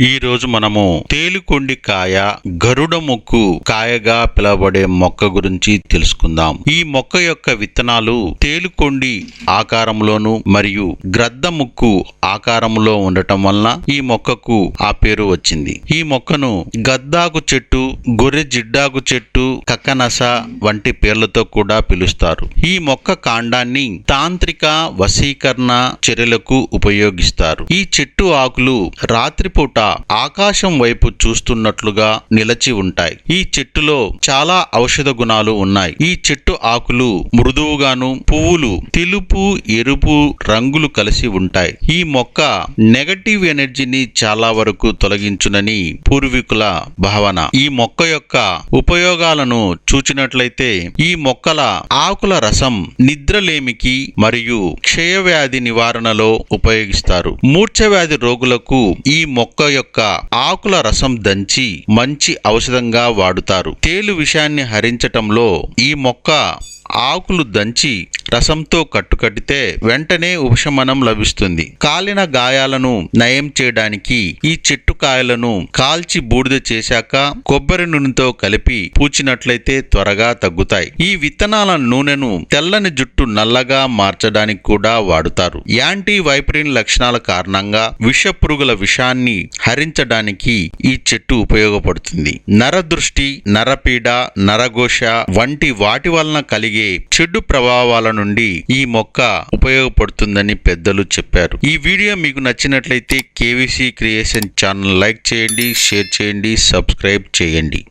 ఈ రోజు మనము తేలికొండి కాయ గరుడ మొక్కు కాయగా పిలవబడే మొక్క గురించి తెలుసుకుందాం. ఈ మొక్క యొక్క విత్తనాలు తేలికొండి ఆకారంలోను మరియు గ్రద్ద ముక్కు ఆకారంలో ఉండటం వలన ఈ మొక్కకు ఆ పేరు వచ్చింది. ఈ మొక్కను గద్దాకు చెట్టు గొర్రె జిడ్డాకు చెట్టు కక్కనస వంటి పేర్లతో కూడా పిలుస్తారు. ఈ మొక్క కాండాన్ని తాంత్రిక వశీకరణ చర్యలకు ఉపయోగిస్తారు. ఈ చెట్టు ఆకులు రాత్రిపూట ఆకాశం వైపు చూస్తున్నట్లుగా నిలచి ఉంటాయి. ఈ చెట్టులో చాలా ఔషధ గుణాలు ఉన్నాయి. ఈ చెట్టు ఆకులు మృదువుగాను పువ్వులు తెలుపు ఎరుపు రంగులు కలిసి ఉంటాయి. ఈ మొక్క నెగటివ్ ఎనర్జీని చాలా వరకు తొలగించునని పూర్వీకుల భావన. ఈ మొక్క యొక్క ఉపయోగాలను చూచినట్లయితే ఈ మొక్కల ఆకుల రసం నిద్రలేమికి మరియు క్షయవ్యాధి నివారణలో ఉపయోగిస్తారు. మూర్ఛవ్యాధి రోగులకు ఈ మొక్క యొక్క ఆకుల రసం దంచి మంచి ఔషధంగా వాడుతారు. తేలు విషాన్ని హరించటంలో ఈ మొక్క ఆకులు దంచి రసంతో కట్టుకట్టితే వెంటనే ఉపశమనం లభిస్తుంది. కాలిన గాయాలను నయం చేయడానికి ఈ చెట్టు కాయలను కాల్చి బూడిద చేశాక కొబ్బరి నూనెతో కలిపి పూచినట్లయితే త్వరగా తగ్గుతాయి. ఈ విత్తనాల నూనెను తెల్లని జుట్టు నల్లగా మార్చడానికి కూడా వాడుతారు. యాంటీ వైపరిన్ లక్షణాల కారణంగా విష పురుగుల విషాన్ని హరించడానికి ఈ చెట్టు ఉపయోగపడుతుంది. నరదృష్టి నరపీడ నరఘోష వంటి వాటి వలన కలిగే చెడు ప్రభావాల నుండి ఈ మొక్క ఉపయోగపడుతుందని పెద్దలు చెప్పారు. ఈ వీడియో మీకు నచ్చినట్లయితే కేవీసీ క్రియేషన్ ఛానల్ లైక్ చేయండి షేర్ చేయండి సబ్స్క్రైబ్ చేయండి.